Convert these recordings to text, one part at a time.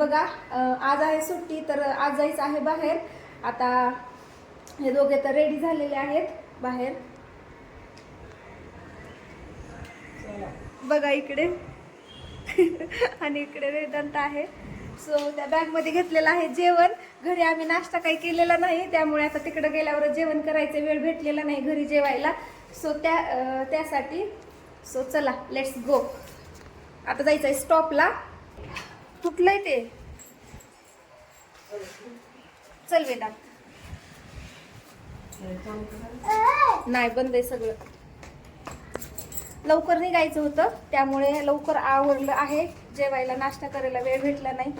बघा आज आहे सुट्टी तर आज जायचं आहे बाहेर. आता हे दोघे तर रेडी झालेले आहेत बाहेर. बघा इकडे. आणि इकडे वेदांत आहे. सो त्या बॅगमध्ये घेतलेलं आहे जेवण. घरी आम्ही नाश्ता काही केलेला नाही त्यामुळे आता तिकडे गेल्यावर जेवण करायचं वेळ भेटलेला नाही घरी जेवायला. सो त्या त्यासाठी. सो चला लेट्स गो आता जायचं आहे स्टॉपला तुटलंय ते. चल बेटा. नाही बंद आहे सगळं. लवकर निघायचं होतं त्यामुळे लवकर आवरलं आहे. जेवायला नाश्ता करायला वेळ भेटला नाही.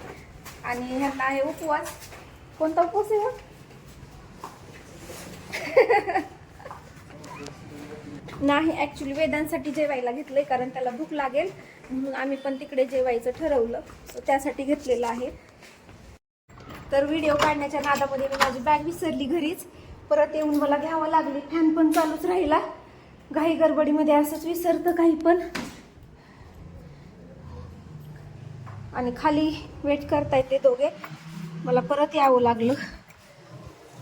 आणि ह्यांना आहे उपवास. कोणता उपवास आहे हो? नाही ॲक्च्युली वेदांसाठी जेवायला घेतलंय कारण त्याला भूक लागेल. म्हणून आम्ही पण तिकडे जेवायचं ठरवलं. सो त्यासाठी घेतलेलं आहे. तर व्हिडिओ काढण्याच्या नादामध्ये मी माझी बॅग विसरली घरीच. परत येऊन मला घ्यावं लागली. फॅन पण चालूच राहिला. घाई गडबडीमध्ये असंच विसरतं काही पण. आणि खाली वेट करतायत ते दोघे. मला परत यावं लागलं.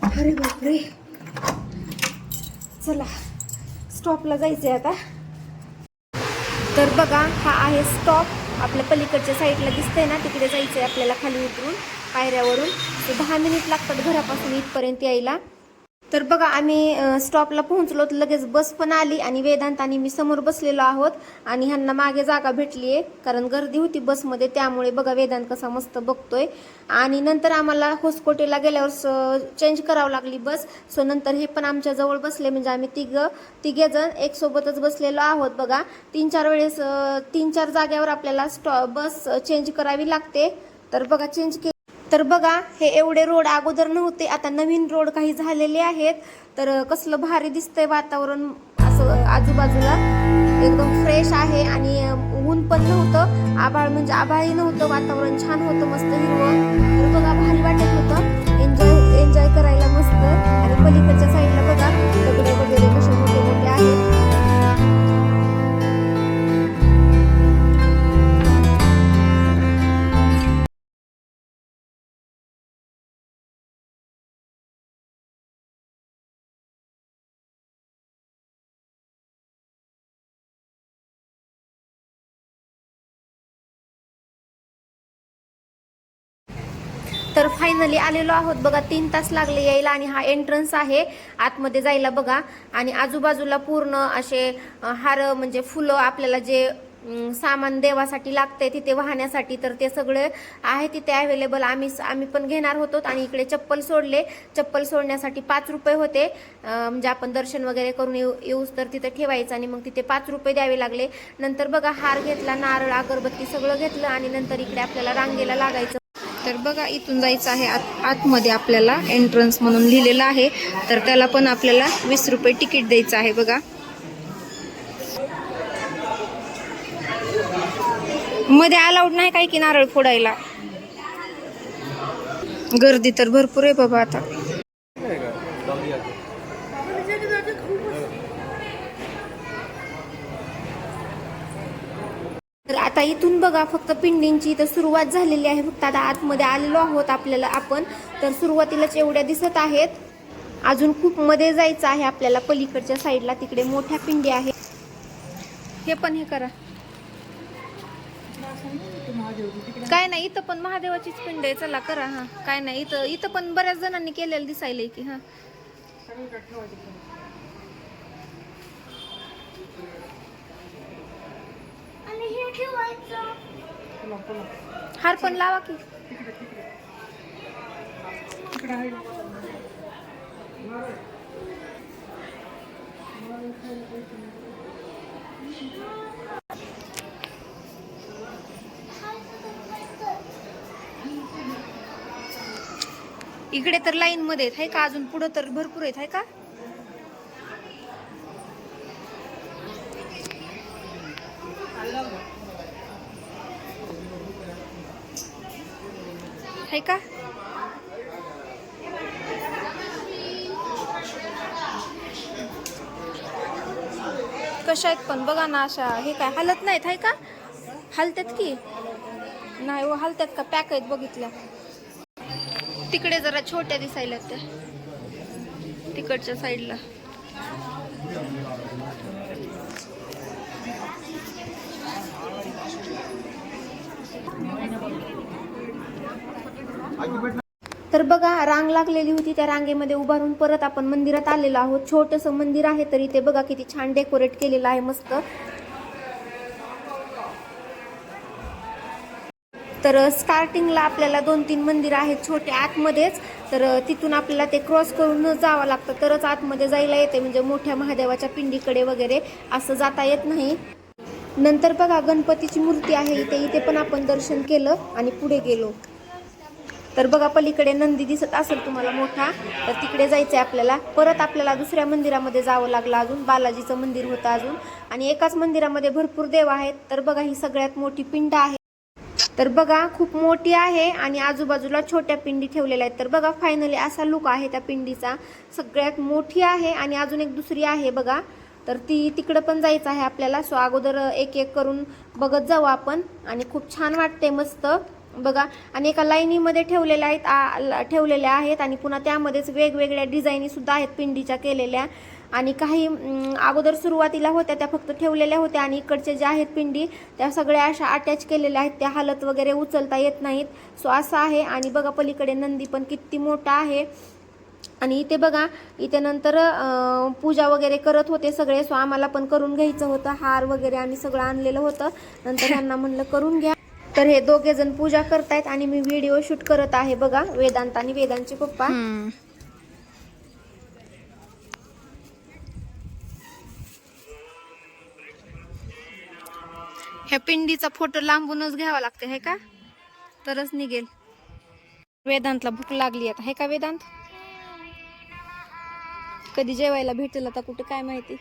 अरे बापरे. चला. स्टॉपला जायचंय आता. तर बघा हा आहे स्टॉप आपल्या पलीकडच्या साईडला दिसतंय ना तिकडे जायचंय आपल्याला खाली उतरून पायऱ्यावरून. दहा मिनिट लागतात घरापासून इथपर्यंत यायला. तर बघा आम्ही स्टॉपला पोहोचलो तर लगेच बस पण आली आणि वेदांत आणि मी समोर बसलेलो आहोत आणि ह्यांना मागे जागा भेटली आहे कारण गर्दी होती बसमध्ये त्यामुळे बघा वेदांत कसा मस्त बघतोय. आणि नंतर आम्हाला होसकोटेला गेल्यावर चेंज करावं लागली बस. सो नंतर हे पण आमच्या जवळ बसले म्हणजे आम्ही तिघ तिघे जण एक सोबतच बसलेलो आहोत बघा. तीन चार वेळेस तीन चार जाग्यावर आपल्याला स्टॉ बस चेंज करावी लागते. तर बघा चेंज के तर बघा हे एवढे रोड अगोदर नव्हते आता नवीन रोड काही झालेले आहेत. तर कसलं भारी दिसतंय वातावरण. असं आजूबाजूला एकदम फ्रेश आहे आणि ऊन पण नव्हतं. आभाळ म्हणजे आभाळही नव्हतं वातावरण छान होतं मस्त हिरवं. तर बघा भारी वाटत होतं. एन्जॉय एन्जॉय करायला मस्त. आणि पलीकडच्या साईडला बघा दगडे वगैरे कसे मोठे मोठे आहेत. तर फायनली आलेलो आहोत. बघा तीन तास लागले यायला आणि हा एंट्रन्स आहे. आतमध्ये जायला बघा. आणि आजूबाजूला पूर्ण असे हार म्हणजे फुलं आपल्याला जे सामान देवासाठी लागते तिथे वाहण्यासाठी तर ते सगळे आहे तिथे अवेलेबल आम्ही आम्ही पण घेणार होतो आणि इकडे चप्पल सोडले. चप्पल सोडण्यासाठी पाच रुपये होते. म्हणजे आपण दर्शन वगैरे करून येऊ येऊस तर तिथे ठेवायचं आणि मग तिथे पाच रुपये द्यावे लागले. नंतर बघा हार घेतला नारळ अगरबत्ती सगळं घेतलं आणि नंतर इकडे आपल्याला रांगेला लागायचं. तर बघा इथून जायचं आहे आत आतमध्ये आपल्याला एंट्रन्स म्हणून लिहिलेलं आहे. तर त्याला पण आपल्याला वीस रुपये तिकीट द्यायचं आहे बघा. मध्ये अलाउड नाही काय की नारळ फोडायला? गर्दी तर भरपूर आहे बाबा आता तर आता इथून बघा फक्त पिंडींची तर सुरुवात झालेली आहे. फक्त आता आतमध्ये आलेलो आहोत आपल्याला आपण. तर सुरुवातीलाच एवढ्या दिसत आहेत. अजून खूप मध्ये जायचं आहे आपल्याला. पलीकडच्या साईडला तिकडे मोठ्या पिंडी आहे हे पण हे करा. काय नाही इथं पण महादेवाचीच पिंड आहे. चला करा हा. काय नाही इथं इथं पण बऱ्याच जणांनी केलेलं दिसायलंय की हा. हार पण लावा की. इकडे तर लाईन मध्ये आहेत आहे का? अजून पुढं तर भरपूर आहेत आहे का? आहे का? कशा आहेत पण? बघा ना अशा हे काय? हलत नाहीत आहे का? हलतात की? नाही हो हलतात का? पॅक आहेत बघितल्या. तिकडे जरा छोट्या दिसायला त्या. तिकडच्या साईडला. तर बघा रांग लागलेली होती. त्या रांगेमध्ये उभारून परत आपण मंदिरात आलेलो आहोत. छोटंसं मंदिर आहे तरी ते बघा किती छान डेकोरेट केलेलं आहे मस्त. तर स्टार्टिंगला आपल्याला दोन तीन मंदिर आहेत छोटे आतमध्येच. तर तिथून आपल्याला ते क्रॉस करून जावं लागतं. तरच आतमध्ये जायला येते. म्हणजे मोठ्या महादेवाच्या पिंडीकडे वगैरे असं जाता येत नाही. नंतर बघा गणपतीची मूर्ती आहे. इथे इथे पण आपण दर्शन केलं आणि पुढे गेलो. तर बघा पलीकडे नंदी दिसत असेल तुम्हाला मोठा. तर तिकडे जायचं आहे आपल्याला. परत आपल्याला दुसऱ्या मंदिरामध्ये जावं लागलं अजून. बालाजीचं मंदिर होतं अजून. आणि एकाच मंदिरामध्ये भरपूर देव आहेत. तर बघा ही सगळ्यात मोठी पिंड आहे. तर बघा खूप मोठी आहे आणि आजूबाजूला छोट्या पिंडी ठेवलेल्या आहेत. तर बघा फायनली असा लुक आहे त्या पिंडीचा. सगळ्यात मोठी आहे आणि अजून एक दुसरी आहे बघा. तर ती तिकडं पण जायचं आहे आपल्याला. सो अगोदर एक एक करून बघत जाऊ आपण. आणि खूप छान वाटते मस्त. बघा आणि एका लाईनीमध्ये ठेवलेल्या आहेत ठेवलेल्या आहेत आणि पुन्हा त्यामध्येच वेगवेगळ्या डिझाईनी सुद्धा आहेत पिंडीच्या केलेल्या. आणि काही अगोदर सुरुवातीला होत्या त्या फक्त ठेवलेल्या होत्या आणि इकडचे ज्या आहेत पिंडी त्या सगळ्या अशा अटॅच केलेल्या आहेत. त्या हालत वगैरे उचलता येत नाहीत. सो असं आहे. आणि बघा पलीकडे नंदी पण किती मोठा आहे. आणि इथे बघा इथे नंतर पूजा वगैरे करत होते सगळे. सो आम्हाला पण करून घ्यायचं होतं. हार वगैरे आम्ही सगळं आणलेलं होतं. नंतर यांना म्हणलं करून घ्या. तर हे दोघे जण पूजा करतायत आणि मी व्हिडिओ शूट करत आहे. बघा वेदांत आणि वेदांचे पप्पा. ह्या पिंडीचा फोटो लांबूनच घ्यावा लागते हे का? तरच निघेल. वेदांतला भूक लागली आता हे का वेदांत? कधी जेवायला भेटेल आता कुठे काय माहिती?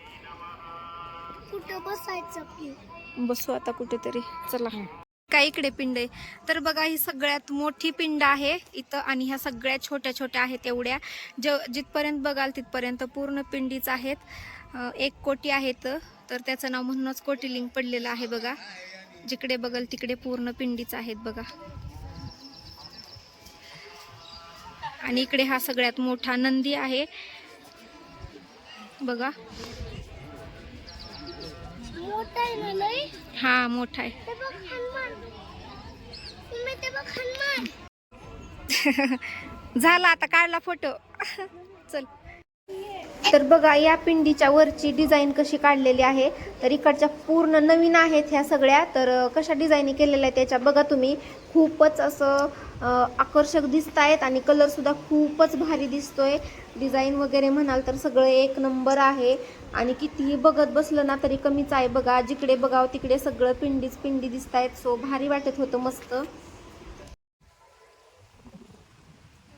कुठं बसायचं बसू आता कुठेतरी. चला. काय इकडे पिंड आहे? तर बघा ही सगळ्यात मोठी पिंड आहे इथं आणि ह्या सगळ्या छोट्या छोट्या आहेत एवढ्या. ज जिथपर्यंत बघाल तिथपर्यंत पूर्ण पिंडीच आहेत. एक कोटी आहेत. तर त्याचं नाव म्हणूनच कोटीलिंग पडलेलं आहे बघा. जिकडे बघल तिकडे पूर्ण पिंडीच आहेत बघा. आणि इकडे हा सगळ्यात मोठा नंदी आहे. बघा. मोठा आहे हा मोठा आहे ते बघ हनुमान तुम्ही ते बघ हनुमान झाला आता काढला फोटो चल. तर बघा या पिंडीच्या वरची डिझाईन कशी काढलेली आहे. तर इकडच्या पूर्ण नवीन आहेत ह्या सगळ्या. तर कशा डिझाईनी केलेल्या आहेत त्याच्या बघा तुम्ही. खूपच असं आकर्षक दिसत आहेत आणि कलर सुद्धा खूपच भारी दिसतोय. डिझाईन वगैरे म्हणाल तर सगळं एक नंबर आहे. आणि कितीही बघत बसलं ना तरी कमीच आहे बघा. जिकडे बघावं तिकडे सगळं पिंडीच पिंडी दिसत आहेत सो भारी वाटत होतं मस्त.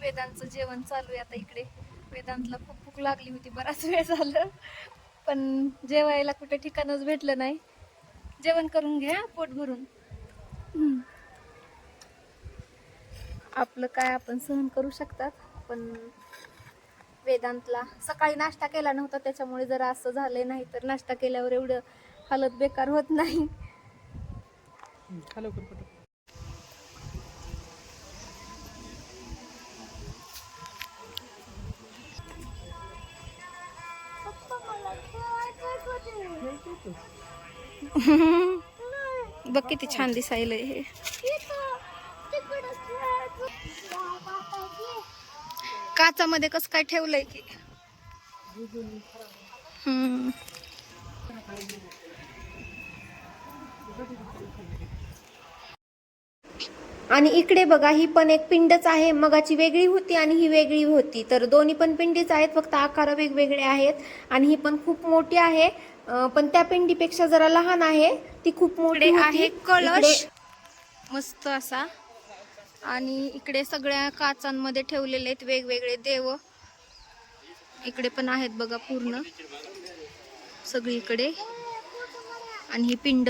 वेदांतचं जेवण चालू आहे आता इकडे. वेदांतला खूप भूक लागली होती बराच वेळ झालं. पण जेवायला कुठे ठिकाणच भेटलं नाही. जेवण करून घ्या पोट भरून. आपलं काय आपण सहन करू शकतात पण वेदांतला सकाळी नाश्ता केला नव्हता त्याच्यामुळे जरा असं झालंय नाही तर नाश्ता केल्यावर एवढं हालत बेकार होत नाही. बघ किती छान दिसायलंय हे काचामध्ये कसं काय ठेवलंय की हम्म. आणि इकडे बघा ही पण एक पिंडच आहे. मगाची वेगळी होती आणि ही वेगळी होती. तर दोन्ही पण पिंडीच आहेत. फक्त आकार वेगवेगळे आहेत आणि ही पण खूप मोठी आहे. पण त्या पिंडीपेक्षा जरा लहान आहे. ती खूप मोठी. आहे कळश. इकडे- मस्त असा. आणि इकडे सगळ्या काचांमध्ये ठेवलेले आहेत वेगवेगळे देव. इकडे पण आहेत बघा पूर्ण. सगळीकडे. आणि ही पिंड.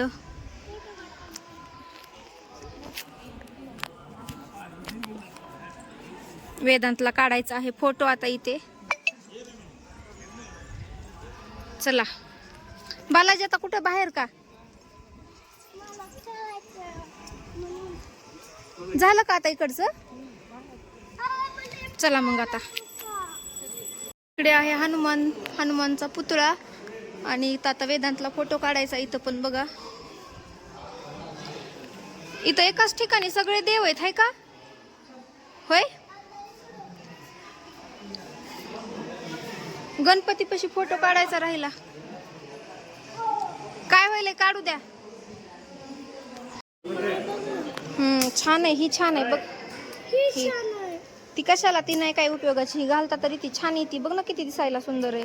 वेदांतला काढायचा आहे. फोटो आता इथे. चला. बालाजी आता कुठं? बाहेर का? झालं का आता इकडचं? चला मग आता. इकडे आहे हनुमान हनुमानचा पुतळा. आणि इथं आता वेदांतला फोटो काढायचा इथं पण बघा. इथं एकाच ठिकाणी सगळे देव आहेत हाय का? होय? गणपतीपाशी फोटो काढायचा राहिला. काय व्हायलंय काढू द्या. हम्म छान आहे ही छान आहे बघ. ही ती कशाला ती नाही काय उपयोगाची. ही घालता तरी ती छान आहे ती बघ ना किती दिसायला सुंदर आहे.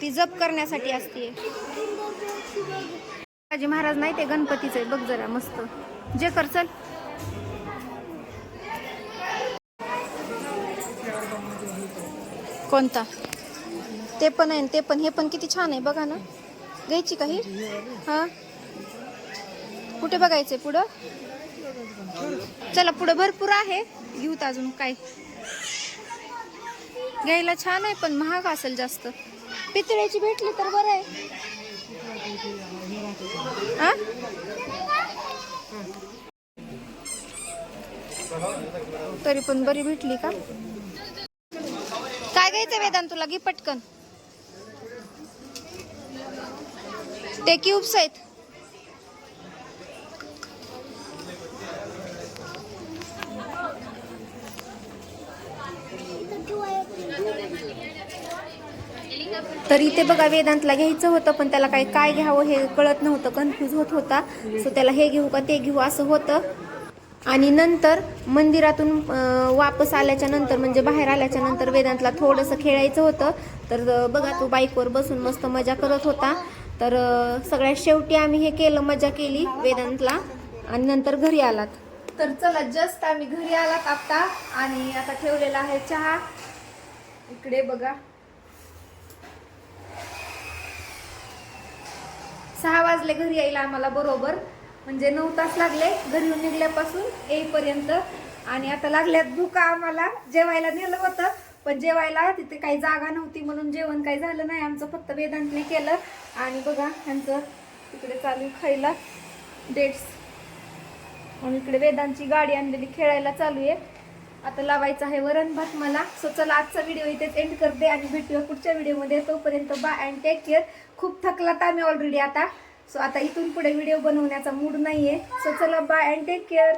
ती जप करण्यासाठी असते महाराज नाही ते गणपतीचं आहे. बघ जरा मस्त. जे कर चल. कोणता? ते पण आहे ते पण हे पण किती छान आहे बघा ना. घ्यायची काही हां? कुठे बघायचंय पुढं? चला पुढं भरपूर आहे. घेऊत अजून काय? घ्यायला छान आहे पण महाग असेल जास्त. पितळ्याची भेटली तर बरं आहे. हां? तरी पण बरी भेटली का? काय वेदांत तुला घे पटकन. ते क्यूब्स आहेत. तरी तर इथे बघा वेदांतला घ्यायचं होतं पण त्याला काय काय घ्यावं हे कळत नव्हतं कन्फ्यूज होत होता. सो त्याला हे घेऊ का ते घेऊ असं होतं. आणि नंतर मंदिरातून वापस आल्याच्यानंतर म्हणजे बाहेर आल्याच्यानंतर वेदांतला थोडंसं खेळायचं होतं. तर बघा तो बाईकवर बसून मस्त मजा करत होता. तर सगळ्यात शेवटी आम्ही हे केलं मजा केली वेदांतला. आणि नंतर घरी आलात. तर चला जस्ट आम्ही घरी आलात आता. आणि आता ठेवलेला आहे चहा. इकडे बघा. सहा वाजले घरी यायला आम्हाला बरोबर. म्हणजे नऊ तास लागले घरी येऊन निघल्यापासून येईपर्यंत. आणि आता लागल्यात धुका आम्हाला. जेवायला नेलं होतं पण जेवायला तिथे काही जागा नव्हती म्हणून जेवण काही झालं नाही. आमचं फक्त वेदांतने केलं. आणि बघा ह्यांचं तिकडे चालू खायला डेट्स आणि इकडे वेदांची गाडी आणलेली खेळायला चालू आहे. आता लावायचं आहे वरण भात मला. सो चला आजचा व्हिडिओ इथेच एंड करते आणि भेटूया पुढच्या व्हिडिओमध्ये तोपर्यंत बाय अँड टेक केअर खूप थकलात आम्ही ऑलरेडी आता. सो आता इथून पुढे व्हिडिओ बनवण्याचा मूड नाहीये. सो चला बाय अँड टेक केअर